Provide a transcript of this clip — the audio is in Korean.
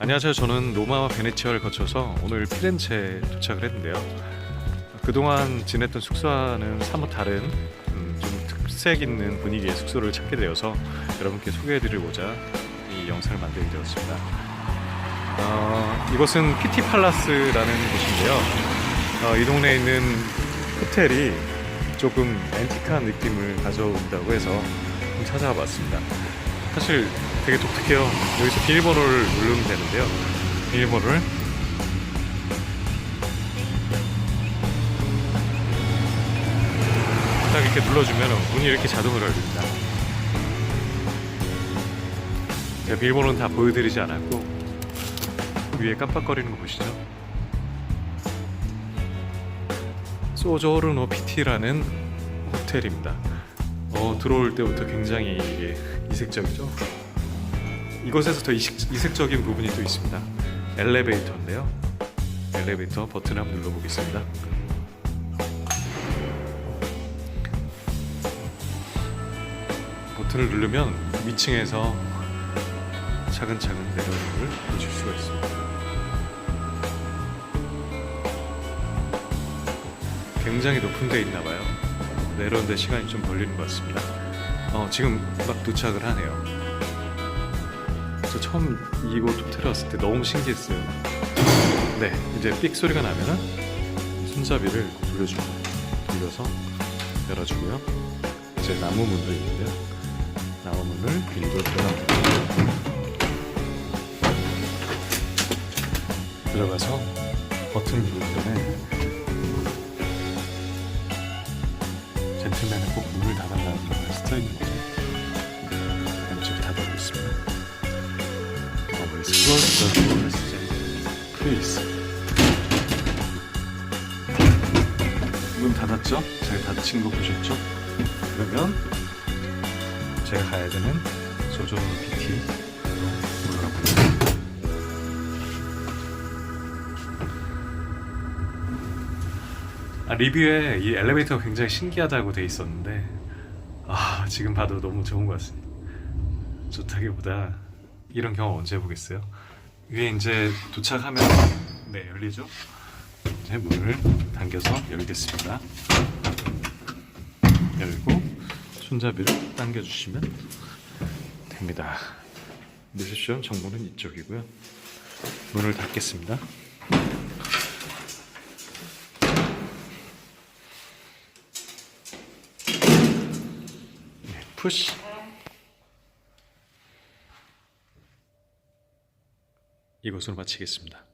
안녕하세요. 저는 로마와 베네치아를 거쳐서 오늘 피렌체에 도착을 했는데요. 그동안 지냈던 숙소와는 사뭇 다른 음, 좀 특색 있는 분위기의 숙소를 찾게 되어서 여러분께 소개해드리고자 이 영상을 만들게 되었습니다. 어, 이곳은 피티 팔라스라는 곳인데요. 어, 이 동네에 있는 호텔이 조금 앤틱한 느낌을 가져온다고 해서 좀 찾아와 봤습니다. 사실 되게 독특해요. 여기서 비밀번호를 누르면 되는데요. 비밀번호를 딱 이렇게 눌러주면 문이 이렇게 자동으로 열립니다. 제가 비밀번호는 다 보여드리지 않았고 위에 깜빡거리는 거 보시죠? 소조르노 피티라는 호텔입니다. 어, 들어올 때부터 굉장히 이게 이색적이죠. 이곳에서 더 이식, 이색적인 부분이 또 있습니다. 엘리베이터인데요. 엘리베이터 버튼 한번 눌러보겠습니다. 버튼을 누르면 위층에서 차근차근 내려오는 걸 보실 수가 있습니다. 굉장히 높은 데 있나 봐요. 내려오는데 시간이 좀 걸리는 것 같습니다. 어, 지금 막 도착을 하네요. 저 처음 이곳 호텔에 왔을 때 너무 신기했어요. 네, 이제 삑 소리가 나면은 손잡이를 돌려주고 돌려서 열어주고요. 이제 나무 문도 있는데요. 나무 문을 밀고 들어갑니다. 들어가서 버튼을 누르기 전에 젠틀맨은 꼭 문을 닫아라는 말 스타일인 거죠. 지금 닫아보겠습니다. Always close the doors, please. 문 닫았죠? 제가 닫힌 거 보셨죠? 그러면 제가 가야 되는 소조노 PT 아, 리뷰에 이 엘리베이터가 굉장히 신기하다고 돼 있었는데 아 지금 봐도 너무 좋은 것 같습니다. 좋다기보다 이런 경험 언제 해보겠어요? 위에 이제 도착하면 네 열리죠. 이제 문을 당겨서 열겠습니다. 열고 손잡이를 당겨주시면 됩니다. 리셉션 정보는 이쪽이고요. 문을 닫겠습니다. 네, 푸시. 이것으로 마치겠습니다.